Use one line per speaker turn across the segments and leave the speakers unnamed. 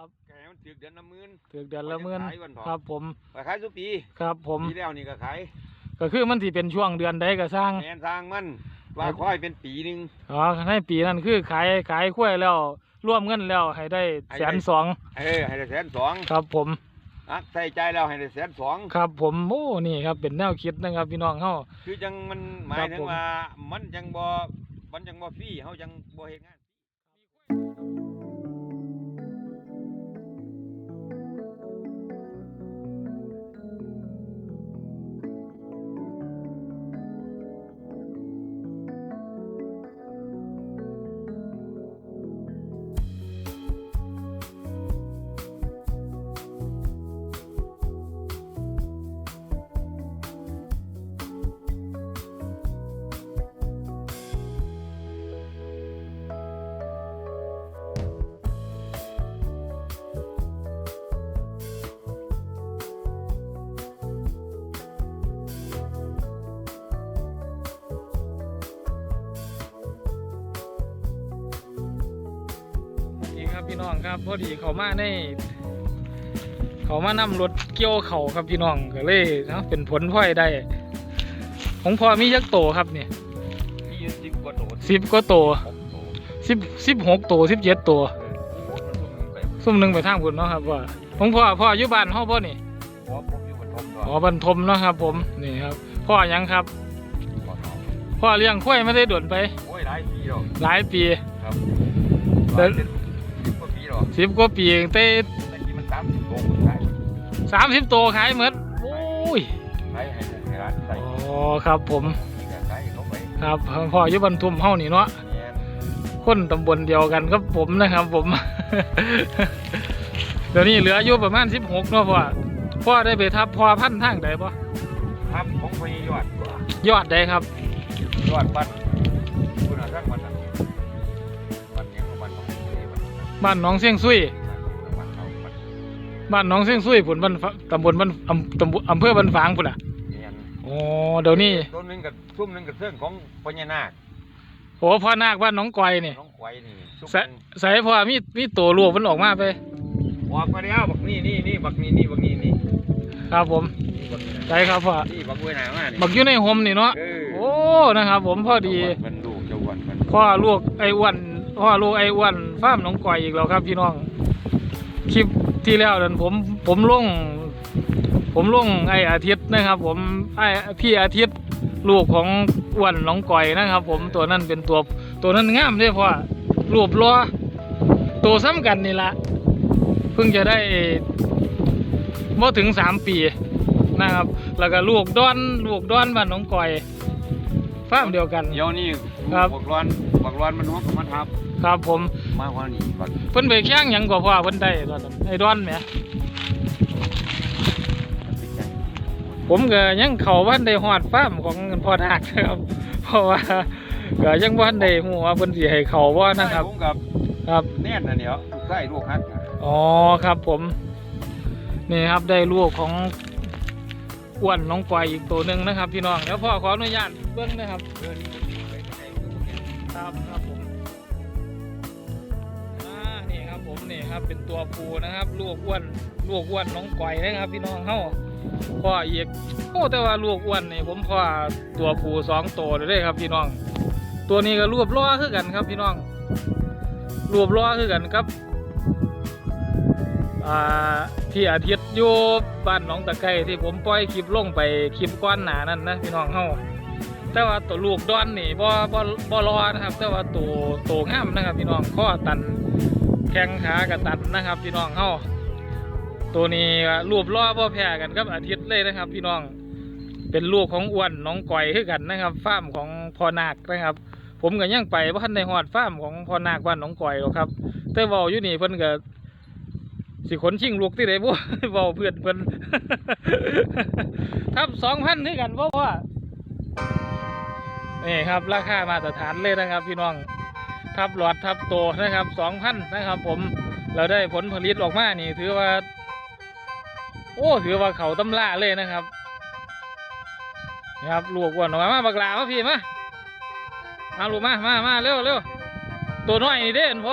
ครับ
แกมันถึกเดือนละหมื่น
ถึกเดือนละหมื่น
ขายวันเถาะ
ครับผม
ไปขายทุกปี
ครับ ผม
ปีแล้วนี่ก็ขาย
ก็คือมันสิเป็นช่วงเดือนใดก็สร้าง
แมนทางมันว่าค่อยเป็นปีหนึง
อ๋อในปีนั้นคือขายขายกล้วยแล้วร่วมเงินแล้วให้ได้
ให้
แส
ได้
นสอง
เออให้ได้แสนสอง
ครับผม
อะใส่ใจแล้วให้ได้แสนสอง
ครับ ผมโอ้นี่ครับเป็นแนวคิดนะครับพี่น้องเฮา
คือจังมันหมา
ครั
ย
บ
ถึ
ผ
ง
ม
ว่ามันจังบ่มันจังบ่ฟรีเฮาจังบ่เฮ็ดงาน
พี่น้องครับพอดีเขามาในเขามานำรถเกี่ยวเขาครับพี่น้องก็เลยเนาะเป็นผลพลอยได้ ของพ่อมียักษ์โตครับเนี่ย
มีอยู่10กว่าโต
สิบก็โต
หกโต
สิบสิบหกโตสิบเจ็ดโต
เออที่โบสถ์มันทุ่มไป
ซุ่มหนึ่งไปทางพุ่นเนาะครับว่าของพ่อพ่ออยู่บ้านเฮาบ่นี่
หัวผมอยู่บนทมก่อน
อ๋อบรรทมเนาะครับ ผมนี่ครับ พ่อหยังครับ
ขอน้อง
พ่อเลี้ยงควายไม่ได้ด่วนไป
โอ้ยหลายปีแล้ว
หลายปี
ครับ
เดิน
สิบกว่าปีแล้ว
สิบกว่าปีเองแต่
แต่ที่มัน30โลคนขาย
สามสิบโตขายเหมือนโอ้ย
ขายให้ลูกให้หลานใส่
อ๋อครับผม
นี่ก็ขายให้เขาไป
ครับพ่ออยู่บรรทุมเฮานี่เนาะ
เนี่ย
คนตำบลเดียวกันครับผมนะครับผม เดี๋ยวนี้เหลืออยู่ประมาณสิบหกเนาะพ่อพ่อได้ไปทับพ่อพันธุ์ทางใดบ่
ครับของพญยอด
ยอดใดครับ
ยอดบ้านคุณอาทักวันนั้น
บ้านหนองเสียงซุย
วันเขาวัน
บ้านหนองเสียงซุยผุนบ้านฝตำบลบ้านอำตำบลอำเภอบ้านฝางพุ่นอะ
เนียน
อ๋อเดี๋ยวนี้
ต้นหนึงกับซุ่มหนึงกับเรื่องของพญานาค
โอ้พ่อนาคบ้านหนองกอยนี่
น้องควายนี่ซุ่ม
ใส่ใส่พ่อมีมีตัวลูกมันออกมาไป
ออกมาแล้วบักนี่นี่นี่บักนี่นี่บักนี่นี่
ครับผม
นี่บักนี่
ใส่ครับพ่อ
นี่บักเวยหนามานี่
บักอยู่ในโฮมนี่เนาะ
เออ
โอ้นะครับ ผมพอดี
มันลูกเจ้าวันมัน
พ่อลูกไอ้อ้วน พ่อลูกไอ้อ้วนฟาร์มหนองก่อยอีกแล้วครับพี่น้อง คลิปที่แล้วนั้นผมผมลง ผมลงไอ้อาทิตย์นะครับ ผมไอ้พี่อาทิตย์ลูกของอ้วนหนองก่อยนะครับ ผมตัวนั้นเป็นตัวตัวนั้นงามเด้พ่อรูปรอตัวซ้ำกันนี่ละเพิ่งจะได้บ่อถึงสามปีนะครับ แล้วก็ลูกดอนลูกดอนบ้านหนองก่อย ฟาร์มเดียวกัน
เดี๋ยวนี่
ครับ
บักร้อนบักร้อนมันหัวกับมันทับ
ครับผม
มาว่านี่บัก
เพิ่นไปแข่งหยังกว่าพ่อเพิ่นได้ตอนนั้นไอ้ดอนแหมผมก็ยังเข้าบ้านได้ฮอดฟาร์มของพ่อนาคนะครับ เพราะว่าก็ยังบ่ทันได้ฮู้ว่าเพิ่นสิให้เข้าบ่นะครับ
ผมกับ
ครับ
แน่นน่ะเดี๋ยวลูกไส้ลูกฮักน่ะ
อ๋อครับผม นี่ครับได้ลูกของ อ้วนน้องกวายอีกตัวหนึ่งนะครับพี่น้องแล้วพ่อขออนุญาตเบิ้งนะครับ
เออนี่ไปไหนก็บ่เห็น
ครับครับผมอ่านี่ครับผมนี่ครับเป็นตัวปูนะครับลูกอ้วนลูกอ้วนน้องก่อยนะครับ พี่น้องเฮาพ่ออีกโอ้แต่ว่าลูกอ้วนนี่ผมพ่อตัวปูสองตัวเลยครับ พี่น้อง ตัวนี้ก็รวบล้อคือกันครับ พี่น้องรวบล้อคือกันครับอ่า ที่อาทิตย์อยู่บ้านหนองตะไคร้ที่ผมปล่อยคลิปลงไปคลิปก้อนหนานั่นนะพี่น้องเฮาแต่ว่าตัวลูกดอนนี่บ่บ่บ่รอนะครับ แต่ว่าตัวตัวงามนะครับ พี่น้องข้อตันแข้งขากระตันนะครับ พี่น้องเฮาตัวนี้รูปล้อบ่แพ้กันครับอาทิตย์เลยนะครับ พี่น้องเป็นลูกของอ้วนน้องก่อยคือกันนะครับฟาร์มของพ่อนาคนะครับ ผมก็ยังไปว่าทันในฮอดฟาร์มของพ่อนาคบ้านน้องก่อยหรอกครับ แต่ว้าอยู่นี่เพิ่นก็ สิขนชิงลูกที่ไหนบ่เว้าเพื่อนเพิ่อนทับสองพันคือกันบ่พ่อนี่ครับ ราคามาตรฐานเลยนะครับ พี่น้องทับหลอดทับโตนะครับสองพันนะครับ ผมเราได้ผลผลิตออกมานี่ ถือว่า โอ้ถือว่าเขาตำล่าเลยนะครับนี่ครับลูกอ้วนออกมาบักลามาพี่มาเอาลูกมามามาเร็วเร็วตัวน้อยนี่เด่นเพร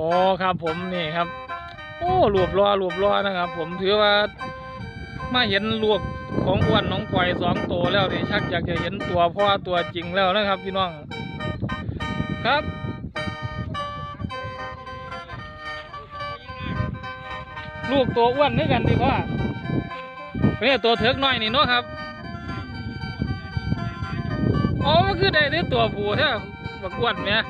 โอ้ครับผมนี่ครับ โอ้รวบรอรวบรอนะครับ ผมถือว่ามาเห็นลูกของอ้วนน้องก่อยสองตัวแล้วนี่ชักอยากจะเห็นตัวพ่อตัวจริงแล้วนะครับ พี่น้องครับลูกตัวอ้วนด้วยกันดีพ่อเนี่ยตัวเถิกน้อยนี่เนาะครับอ๋อมันคือได้ได้ตัวผู้ใช่บักอ้วนเนี่ย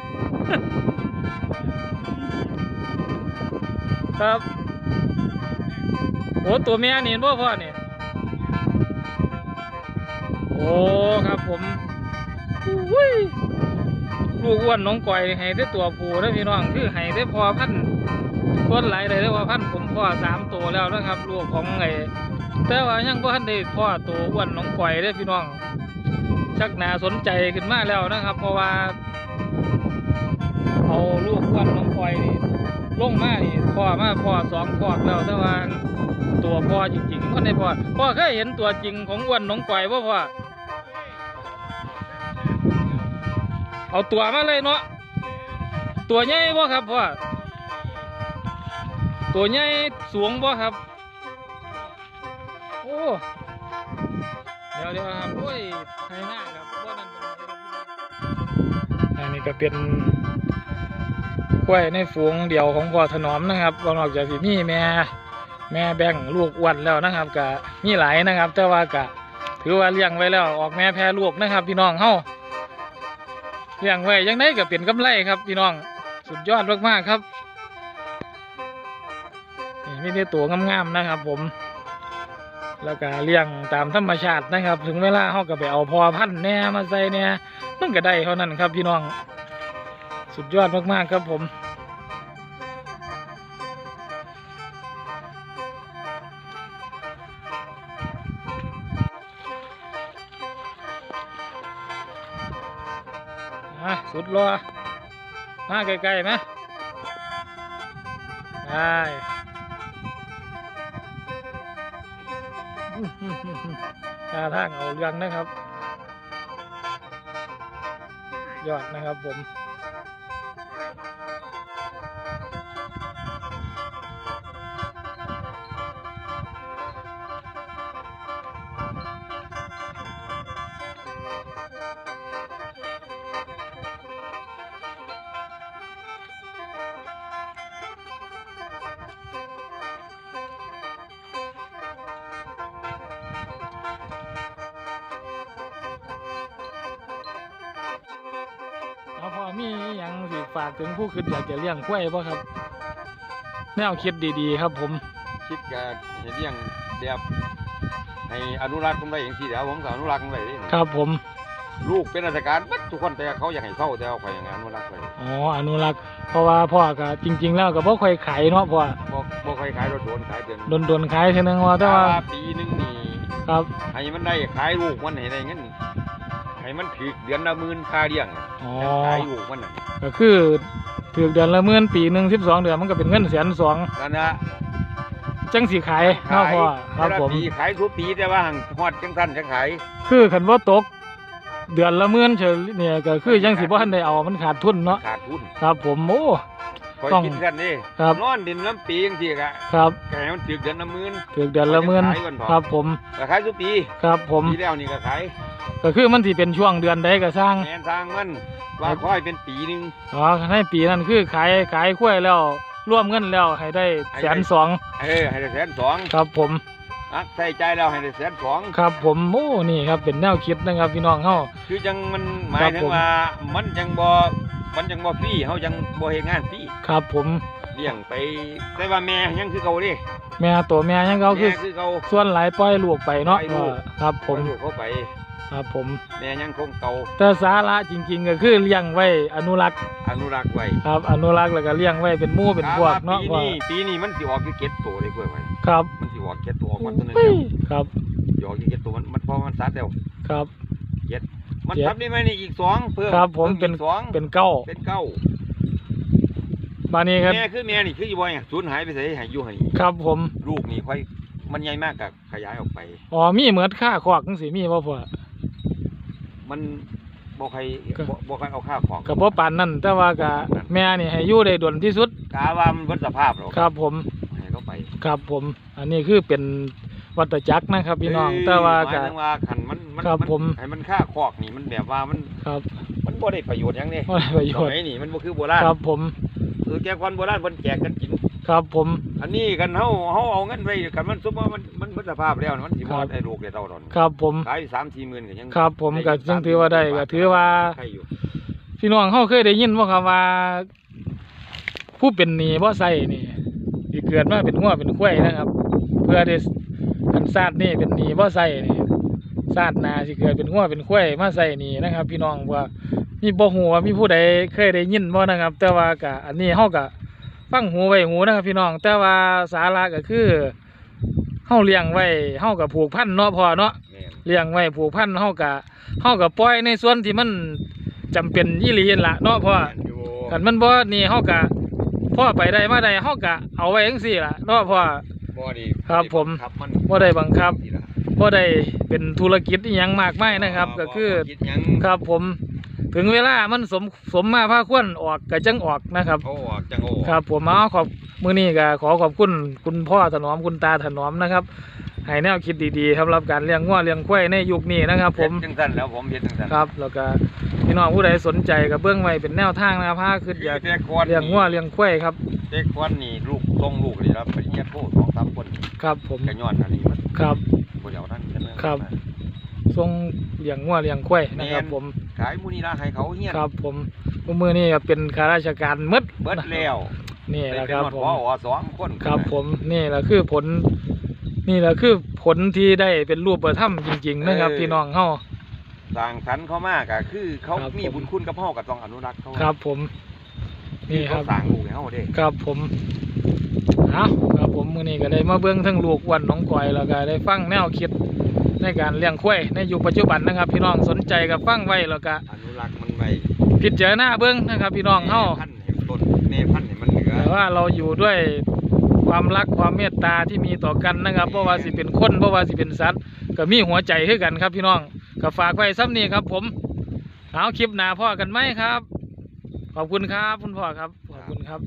ครับโอ้ตัวแม่นี่เห็นบ่พ่อเนี่ยโอ้ครับผมอุ้ยลูกอ้วนน้องก่อยให้ได้ตัวผู้นะพี่น้องคือให้ได้พอพันธุ์คนหลายเลยได้พอพันธุ์ผมพ่อสามตัวแล้วนะครับลูกของไอ้แต่ว่ายังพ่ทันได้พ่อตัวอ้วนน้องก่อยได้พี่น้อง ชักหนาสนใจขึ้นมากแล้วนะครับ เพราะว่าเอาลูกอ้วนน้องก่อยนี่ ลงมานี่พ่อมาพ่อสองพ่อแล้วแต่ว่าตัวพ่อจริงๆคนในพ่อพ่อเคยเห็นตัวจริงของอ้วนหนองก่อยบ่พ่อเอาตัวมาเลยเนาะตัวใหญ่บ่ครับพ่อตัวใหญ่สูงบ่ครับโอ้เดี๋ยวเดี๋ยวครับโอ้ยไฮหน้าครับบ่นั่นเป็นไรครับอันนี้ก็เป็น กล้วยในฝูงเดียวของพ่อถนอมนะครับนอกจากสิมีแม่แม่แบ่งลูกอ้วนแล้วนะครับกะมีหลายนะครับ แต่ว่ากะถือว่าเลี้ยงไว้แล้วออกแม่แพร่ลูกนะครับ พี่น้องเฮาเลี้ยงไว้ยังไงก็เป็นกำไรครับ พี่น้องสุดยอดมากๆครับนี่มีแต่ตัวงามๆนะครับ ผม แล้วก็เลี้ยงตามธรรมชาตินะครับ ถึงเวลาเฮาก็ไปเอาพอพันธุ์แน่มาใส่แหน่มันก็ได้เท่านั้นครับ พี่น้อง สุดยอดมาก ๆ ครับผมอะสุดรอมาใกล้ๆไหมได้อื้อหือหือหือท่าทางเอาเรื่องนะครับ ยอดนะครับผม มีอหยังสิฝากถึงผู้คิดอยากจะเลี้ยงกล้วยบ่ครับ แนวคิดดีๆ ครับผม
คิดกับเห็นเลี้ยงแบบให้อนุรักษ์มันไว้อย่างที่เดียวผมก็อนุรักษ์มันไว้นี่
ครับผม
ลูกเป็นราชการเบัดทุกคนแต่เขาอยากให้เข้าแต่เอาไปอย่างนั้นอนุรักษ์ไว้
อ๋ออนุรักษ์เพราะว่าพ่อก็จริง ๆ แล้วก็บ่ค่อยขายเนาะพ่อ
บ่บ่ค่อยขายรถโดนขายเป็น
โดนๆขายเท่านึงว่าแต่ว่า
ปีหนึงนี่
ครับ
ให้มันได้ขายลูกมันให้ได้เงิน ให้มันถือเดือนละหมื่นค่าเลี้ยง
อ๋อ
ขายลูกมันน่ะ
ก็คือถือเดือนละหมื่นปีหนึ่งสิบสองเดือนมันก็เป็นเงินแสนสอง
นั่นนะ
จังสีขายเนาะพ่อครับ
แต่ละ
ผม
ปีขายทุกปีแต่ว่าหังฮอดจังสั้นจังขาย
คือขันว่าตก เดือนละหมื่นเฉยเนี่ยก็คือยังสิบ่ทันได้เอามันขาดทุนเนาะ
ขาดทุน
ครับผมโอ้
คอย
ต้อง
กินกันนี่
ครับ
นอนดินน้ำปีจังซี่กะ
ครับ
แกให้มันถือเดือนละหมื่น
ถือเดือนละหมื่น
ขายก่อนพอ
ครับผม
ก็ขายทุกปี
ครับผม
ปีแล้วนี่ก็ขาย
ก็คือมันสิเป็นช่วงเดือนใดก็สร้าง
แมนทางมันว่าค่อยเป็นปีหนึง
อ๋อในปีนั้นคือขายขายกล้วยแล้วร่วมเงินแล้วให้ได้แสนสอง
เออให้ได้แสนสอง
ครับผม
อักใส่ใจแล้วให้ได้แสนสอง
ครับผมโอ้นี่ครับเป็นแนวคิดนะครับพี่น้องเฮา
คือจังมันหมา
ครั
ย
บ
ถึ
ผ
ง
ม
ว่ามันจังบ่มันจังบ่ฟรีเฮาจังบ่เฮ็ดงานฟรี
ครับผม
เลี้ยงไปแต่ว่าแม่ยังคือเก่าเดิ
แม่ตัวแม่ยังเขาคื
แม่
อ
คือเก่า
ส่วนหลายปล่อยลูกไปเนาะ
ปล่อยลูก
ครับผม
ปล่อยลูกเข้าไป
ครับผม
แม่ยังคงเก่า
แต่สาระจริงๆก็คือเลี้ยงไว้อนุรักษ์
อนุรักษ์ไว้
ครับ อนุรักษ์แล้วก็เลี้ยงไว้เป็นหมู่เป็นพวก
ก
เนาะ
ปี
ว่า
นี้ปีนี้มันสิออกอยู่เก็ดตัวเลยเพื่อนไว้
ครับ
มันสิออกเก็ดตัวออกมันตัวนึง
เฮ้
เดี
ย
ยว
ครับ
สิออกอยู่เก็ดตัวมันมันพอมันสัดแล้ว
ครับ
มัน
เจ็ด
ทับได้ไหมนี่อีกสองเพิ่ม
ครับผม
พิ่
เป็น
อีกสอง
เป็นเก้า
เป็นเก้า
บานี้ครับ
แม่คือแม่นี่คืออยู่บ่อยสูญหายไปไสหายอยู่หั่นนี่
ครับผม
ลูกนี่ค่อยมันใหญ่มากกับขยายออกไป
อ๋อ มีเหมือนค่าควักจังสิมีบ่พ่อ
มันบ่ใคร
ก็
บ่บ่ใครเอาค่าของ
ก็บ่ปานนั้นแต่ว่าก็แม่นี่ให้อยู่ได้ดนที่สุด
กาว่ามันเบิดสภาพหรอก
ครับผม
ให้เขาไป
ครับผม อันนี้คือเป็นวัฏจักรนะครับพี่น้อง แต่ว่า
หม
ก็
ยถึงว่าคันมันมัน
ครับ
น
ผม
ให้มันค่าคอกนี่มันแบบว่ามัน
ครับ
มันบ่ได้ประโยชน์หยังนี่
บ่ได้ประโย
ส
ชน์
มัยนี้มันบ่คือโบราณ
ครับผม
คือแกก่อนโบราณเพิ่นแจกกันกิน
ครับผม
อันนี้กันเฮาเฮาเอาเงินไว้กันมันสมมุติว่ามันมันเบิดสภาพแล้วมันสิ
ครั
บ่
บ
ได้ลูกได้เต้าดอน
ครับผม
ขาย3 4หมื่นก็ยัง
ครับผมก็ยังถือว่าได้ก็ถือว่า
ใครอยู่
พี่น้องเฮาเคยได้ยินบ่ครับว่า ผู้เป็นหนี้บ่ใส่นี่สิเกิดมาเป็นหัวเป็นควายนะครับ เพื่อได้คันชาตินี่เป็นหนี้บ่ใส่นี่ชาติหน้าสิเกิดเป็นหัวเป็นควายมาใส่หนี้นะครับ พี่น้องว่า มีบ่ฮู้ว่ามีผู้ใดเคยได้ยินบ่นะครับ แต่ว่าก็อันนี้เฮาก็ฟังหูไว้หูนะครับ พี่น้อง แต่ว่าสาระก็คือเฮาเลี้ยงไว้เฮาก็ผูกพันเนาะพ่อเนาะ
แม่น
เลี้ยงไว้ผูกพันเฮาก็เฮาก็ปล่อยในส่วนที่มันจำเป็นอีหลีนั่นล่ะเนาะเพราะว่า
แม่นอยู่
คันมันบ่นี่เฮาก็พ่อไปได้มาได้เฮาก็เอาไว้จังซี่ล่ะเนาะเพราะว่า
บ่ดี
ครับผม
ครับมัน
บ่ได้บังคับ
นี่ล่ะ
บ่ได้เป็นธุรกิจอีหยังมากมายนะครับ ก็คือ
บ่คิดหยัง
ครับผม ถึงเวลามันสมสมมาพาควรออกก็จังออกนะครับ
โอ้ออกจังโอ้
ครับ ผมเอาขอบมื้อนี้ก็ขอขอบคุณคุณพ่อถนอมคุณตาถนอมนะครับให้แนวคิดดีๆสำหรับการเลี้ยงงัวเลี้ยงควายในยุคนี้นะครับผม
เฮ็ดจังซั่นแล้วผมเฮ็ดจังซั่น
ครับ แล้วก็พี่น้องผู้ใดสนใจก็เบื้องไว้เป็นแนวทางนะครับถ้าคืออยาก
แต่ก่อน
เลี้ยงงัวเลี้ยงควายครับ
แต่ก่อนนี่ลูกส่งลูกนี่รับปริญญาโทสองสามคน
ครับผม
ก็ย้อนอันนี้มัน
ครับ
บ่ได้เอานั่นกันเลย
ครับ ทรงเลี้ยงงัวเลี้ยงควายนะครับ ผม
ขายมูนี่ละให้เขาเฮียน
ครับผมผู้มือนี่ก็เป็นข้าราชการหมด
เบิดแล้ว
นี่แหละครับ
เป็น
ผ
พ
ม
อสองคน
ครับ ผมนี่แหละคือผล นี่แหละคือผลที่ได้เป็นรูปธรรมจริง ๆ นะครับพี่น้องเฮา
สร้างสรรค์เขามากอะคือเขา
ครับ
มี
ผม
บุญคุณกับเฮาก็ต้องอนุรักษ์เขา
ครับ ผม
นี่
นี่ค
เขา
รับ
สร้างลูกให้เฮาเด้
ครับผมเอาครับผมมื้อนี้ก็ได้มาเบิ่งทั้งลูกอ้วันน้องก้อยแล้วก็ได้ฟังแนวคิด ในการเลี้ยงควายในยุคปัจจุบันนะครับ พี่น้องสนใจก็ฟังไว้แล้วก็
อนุรักษ์มันไว้
พิจารณาเบิ่งนะครับพี่น้องเฮา
พันธุ์ให้ต้นแม่พันธุ์ให้มันเหลือ
แต่ว่าเราอยู่ด้วยความรักความเมตตาที่มีต่อกันนะครับเพราะว่าสิเป็นคนเพราะว่าสิเป็นสัตว์ก็มีหัวใจคือกันครับพี่น้องก็ฝากไว้ซ้ำนี้ครับ ผมเอาคลิปหน้าพ่อกันไหมครับ ขอบคุณครับคุณพ่อครับขอบคุณครับ